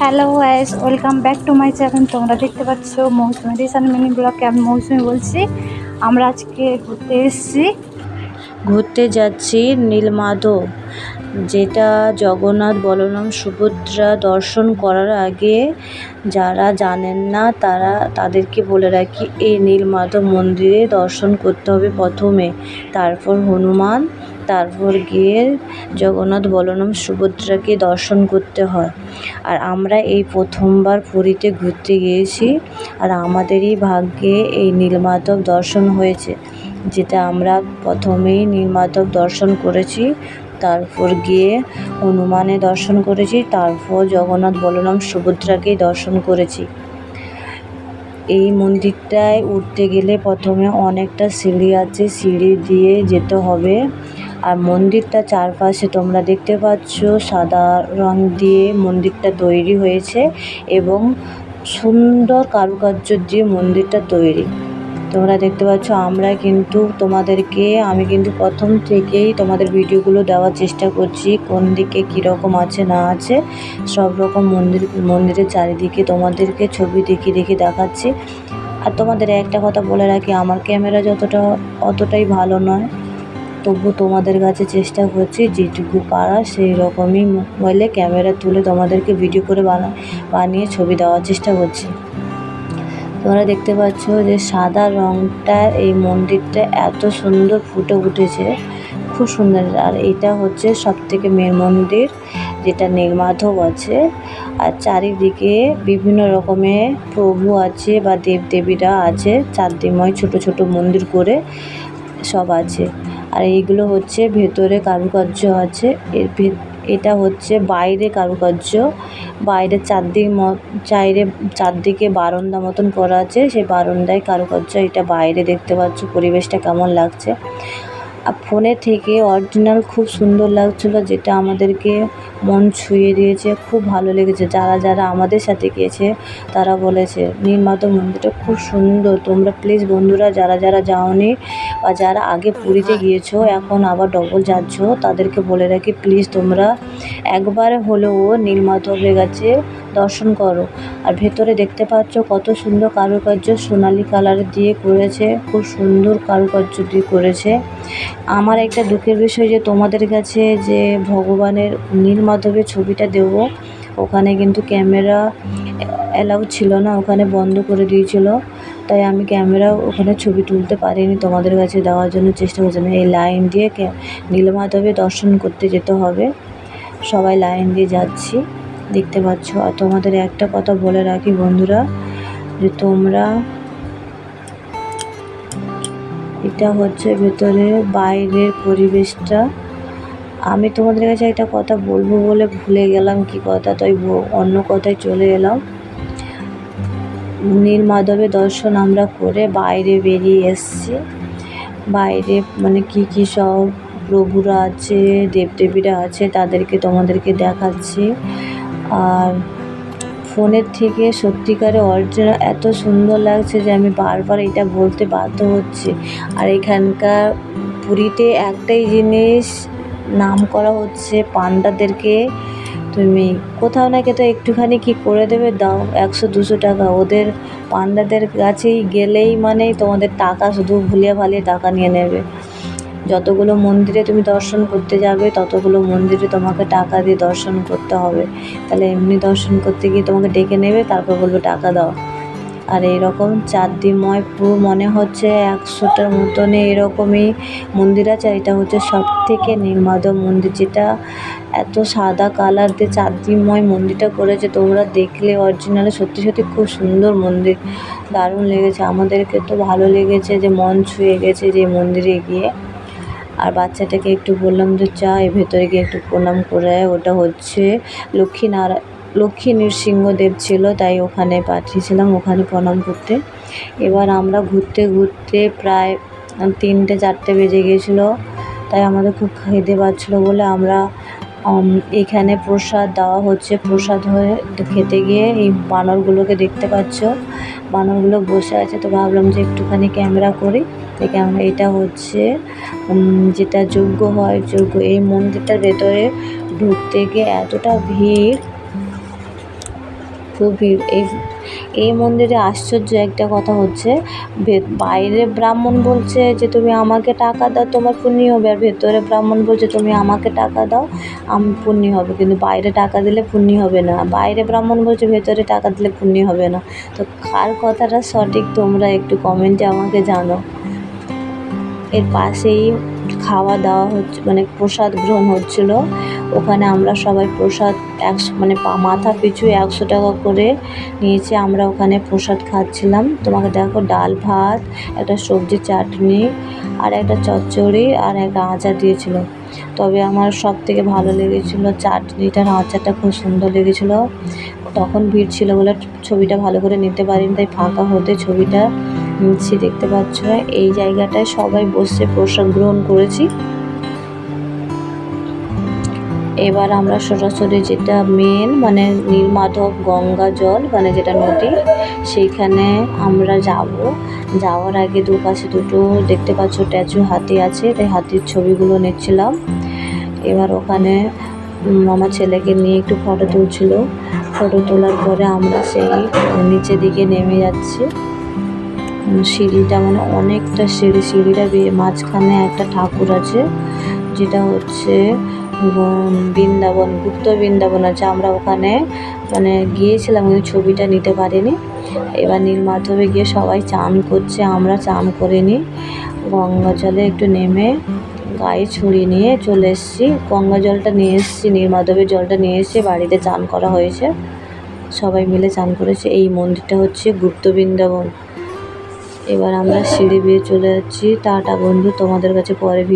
Hello guys welcome back to my channel তোমরা দেখতে পাচ্ছ মৌসুমি রিসান মিনি ব্লকে আমি মৌসুমি বলছি। আমরা আজকে ঘুরতে এসেছি। ঘুরতে যাচ্ছি নীলমাধব, যেটা জগন্নাথ বলরাম সুভদ্রা দর্শন করার আগে যারা জানেন না, তারা তাদেরকে বলে রাখি, এই নীলমাধব মন্দিরে দর্শন করতে হবে প্রথমে। তারপর হনুমান তারপর গিয়ে জগন্নাথ বলরাম সুভদ্রাকে দর্শন করতে হয়। আর আমরা এই প্রথমবার পুরীতে ঘুরতে গিয়েছি আর আমাদেরই ভাগ্যে এই নীলমাধব দর্শন হয়েছে, যেটা আমরা প্রথমেই নীলমাধব দর্শন করেছি, তারপর গিয়ে হনুমানের দর্শন করেছি, তারপর জগন্নাথ বলরাম সুভদ্রাকে দর্শন করেছি। এই মন্দিরটায় উঠতে গেলে প্রথমে অনেকটা সিঁড়ি আছে, সিঁড়ি দিয়ে যেতে হবে। আর মন্দিরটা চারপাশে তোমরা দেখতে পাচ্ছ সাদা রং দিয়ে মন্দিরটা তৈরি হয়েছে এবং সুন্দর কারুকার্য দিয়ে মন্দিরটা তৈরি। তোমরা দেখতে পাচ্ছ আমরা কিন্তু তোমাদেরকে, আমি কিন্তু প্রথম থেকেই তোমাদের ভিডিওগুলো দেওয়ার চেষ্টা করছি, কোন দিকে কীরকম আছে না আছে। সব রকম মন্দির, মন্দিরের চারিদিকে তোমাদেরকে ছবি দেখিয়ে দেখিয়ে দেখাচ্ছি। আর তোমাদের একটা কথা বলে রাখি, আমার ক্যামেরা যতটা, অতটাই ভালো নয়। তবু তোমাদের কাছে চেষ্টা করছি, যেটুকু পারা সেই রকমই মোবাইলে ক্যামেরা তুলে তোমাদেরকে ভিডিও করে বানা, বানিয়ে ছবি দেওয়ার চেষ্টা করছি। তোমরা দেখতে পাচ্ছ যে সাদা রংটা এই মন্দিরটা এত সুন্দর ফুটে উঠেছে, খুব সুন্দর। আর এটা হচ্ছে সব থেকে মেন মন্দির, যেটা নীলমাধব আছে। আর চারিদিকে বিভিন্ন রকমের প্রভু আছে বা দেবদেবীরা আছে চারদিময় ছোট ছোট মন্দির করে সব আছে। আর এইগুলো হচ্ছে ভেতরে কারুকার্য আছে। এর ভে- এটা হচ্ছে বাইরে কারুকার্য। বাইরে চারদিক ম- চাইরে চারদিকে বারান্দা মতন করা আছে। সেই বারান্দায় কারুকার্য, এটা বাইরে দেখতে পাচ্ছ। পরিবেশটা কেমন লাগছে। ফোনে থেকে অরিজিনাল খুব সুন্দর লাগছিল যেটা আমাদেরকে মন ছুঁয়ে দিয়েছে, খুব ভালো লেগেছে। যারা যারা আমাদের সাথে গিয়েছে, তারা বলেছে নীলমাধব মন্দিরটা খুব সুন্দর। তোমরা প্লিজ বন্ধুরা, যারা যারা যাওনি বা যারা আগে পুরীতে গিয়েছো, এখন আবার ডবল যাচ্ছ, তাদেরকে বলে রাখি প্লিজ তোমরা একবার হলেও নীলমাধবের কাছে দর্শন করো। আর ভেতরে দেখতে পাচ্ছ কত সুন্দর কারুকার্য সোনালি কালার দিয়ে করেছে, খুব সুন্দর কারুকার্য দিয়ে করেছে। আমার একটা দুঃখের বিষয় যে তোমাদের কাছে যে ভগবানের নীল মাধবের ছবিটা দেব, ওখানে কিন্তু ক্যামেরা অ্যালাউ ছিল না, ওখানে বন্ধ করে দিয়েছিল। তাই আমি ক্যামেরা ওখানে ছবি তুলতে পারিনি তোমাদের কাছে দেওয়ার জন্য চেষ্টা করছিলাম এই লাইন দিয়ে নীলমাধবে দর্শন করতে যেতে হবে। সবাই লাইন দিয়ে যাচ্ছি। দেখতে পাচ্ছ। আর তোমাদের একটা কথা বলে রাখি বন্ধুরা, যে তোমরা এটা হচ্ছে ভেতরে বাইরের পরিবেশটা। আমি তোমাদের কাছে একটা কথা বলব বলে ভুলে গেলাম কি কথা, তাই অন্য কথায় চলে এলাম। নীল মাধবের দর্শন আমরা করে বাইরে বেরিয়ে এসেছি। বাইরে মানে কি কি সব প্রভুরা আছে, দেবদেবীরা আছে, তাদেরকে তোমাদেরকে দেখাচ্ছি। আর ফোনের থেকে সত্যিকারে অরিজিনাল এত সুন্দর লাগছে যে আমি বারবার এটা বলতে বাধ্য হচ্ছি। আর এখানকার পুরীতে একটাই জিনিস নাম করা হচ্ছে পান্ডাদেরকে। তুমি কোথাও না কোথাও একটুখানি কি করে দেবে? দাও, একশো, দুশো টাকা। ওদের পান্ডাদের কাছেই গেলেই মানেই তোমাদের টাকা শুধু ভুলিয়ে ভালিয়ে টাকা নিয়ে নেবে। যতগুলো মন্দিরে তুমি দর্শন করতে যাবে, ততগুলো মন্দিরে তোমাকে টাকা দিয়ে দর্শন করতে হবে। তাহলে এমনি দর্শন করতে গিয়ে তোমাকে ডেকে নেবে, তারপর বলবে টাকা দাও। আর এরকম চারদিময় পুরো মনে হচ্ছে একশোটার মতনই এরকমই মন্দির আছে এটা হচ্ছে সব থেকে নীলমাধব মন্দির। যেটা এত সাদা কালার দিয়ে চারদিময় মন্দিরটা করেছে, তোমরা দেখলে অরিজিনালে সত্যি সত্যি খুব সুন্দর মন্দির। দারুণ লেগেছে। আমাদেরকে তো ভালো লেগেছে যে মন ছুঁয়ে গেছে যে মন্দিরে গিয়ে। আর বাচ্চাটাকে একটু বললাম যে, চা এর ভেতরে গিয়ে একটু প্রণাম করে ওটা হচ্ছে লক্ষ্মীনারায়ণ লক্ষ্মী নৃসিংহদেব ছিল, তাই ওখানে পাঠিয়েছিলাম, ওখানে প্রণাম করতে। এবার আমরা ঘুরতে ঘুরতে প্রায় তিনটে, চারটে বেজে গিয়েছিল, তাই আমাদের খুব খিদে পাচ্ছিলো বলে আমরা এখানে প্রসাদ দেওয়া হচ্ছে। প্রসাদ হয়ে খেতে গিয়ে এই বানরগুলোকে দেখতে পাচ্ছ। বানরগুলো বসে আছে। তো ভাবলাম যে একটুখানি ক্যামেরা করি। তাই ক্যামেরা, এটা হচ্ছে যেটা যোগ্য হয়, যোগ্য। এই মন্দিরটার ভেতরে ঢুকতে গিয়ে এতটা ভিড় খুব ভিড় এই এই মন্দিরে আশ্চর্য একটা কথা হচ্ছে বাইরে ব্রাহ্মণ বলছে যে তুমি আমাকে টাকা দাও, তোমার পুণ্য হবে, আর ভেতরে ব্রাহ্মণ বলছে তুমি আমাকে টাকা দাও, আমি, পুণ্য হবে, কিন্তু বাইরে টাকা দিলে পুণ্য হবে না, বাইরে ব্রাহ্মণ বলছে ভেতরে টাকা দিলে পুণ্য হবে না, তো কার কথাটা সঠিক তোমরা একটু কমেন্টে আমাকে জানো এর পাশেই খাওয়া দাওয়া হচ্ছে মানে প্রসাদ গ্রহণ হচ্ছিল। ওখানে আমরা সবাই প্রসাদ একশো মানে মাথা পিছু একশো টাকা করে নিয়েছি, আমরা ওখানে প্রসাদ খাচ্ছিলাম। তোমাকে দেখো, ডাল ভাত, একটা সবজি চাটনি, আর একটা চচ্চড়ি, আর একটা আচার দিয়েছিল। তবে আমার সব থেকে ভালো লেগেছিলো চাটনিটার আচারটা খুব সুন্দর লেগেছিলো। তখন ভিড় ছিল বলে ছবিটা ভালো করে নিতে পারিনি, তাই ফাঁকা হতে ছবিটা নিচ্ছি দেখতে পাচ্ছ, এই জায়গাটায় সবাই বসে প্রসাদ গ্রহণ করেছি। এবার আমরা সরাসরি যেটা মেন মানে নীলমাধব গঙ্গা জল মানে যেটা নদী, সেইখানে আমরা যাব। যাওয়ার আগে দুপাশে দুটো দেখতে পাচ্ছ স্ট্যাচু হাতি আছে, তাই হাতির ছবিগুলো নিচ্ছিলাম। এবার ওখানে আমার ছেলেকে নিয়ে একটু ফটো তুলছিল। ফটো তোলার পরে আমরা সেই নিচের দিকে নেমে যাচ্ছি। সিঁড়িটা মানে অনেকটা সিঁড়ি, সিঁড়িটা মাঝখানে একটা ঠাকুর আছে, যেটা হচ্ছে বৃন্দাবন, গুপ্ত বৃন্দাবন আছে। আমরা ওখানে মানে গিয়েছিলাম, কিন্তু ছবিটা নিতে পারিনি। এবার নীলমাধবে গিয়ে সবাই চান করছে, আমরা চান করিনি। গঙ্গা জলে একটু নেমে গায়ে ছড়িয়ে নিয়ে চলে এসেছি। গঙ্গা জলটা নিয়ে এসেছি নীলমাধবের জলটা নিয়ে এসে বাড়িতে চান করা হয়েছে। সবাই মিলে চান করেছে। এই মন্দিরটা হচ্ছে গুপ্ত বৃন্দাবন। এবার আমরা সিঁড়ি বেয়ে চলে যাচ্ছি। টাটা বন্ধু তোমাদের কাছে পরে ভিডিও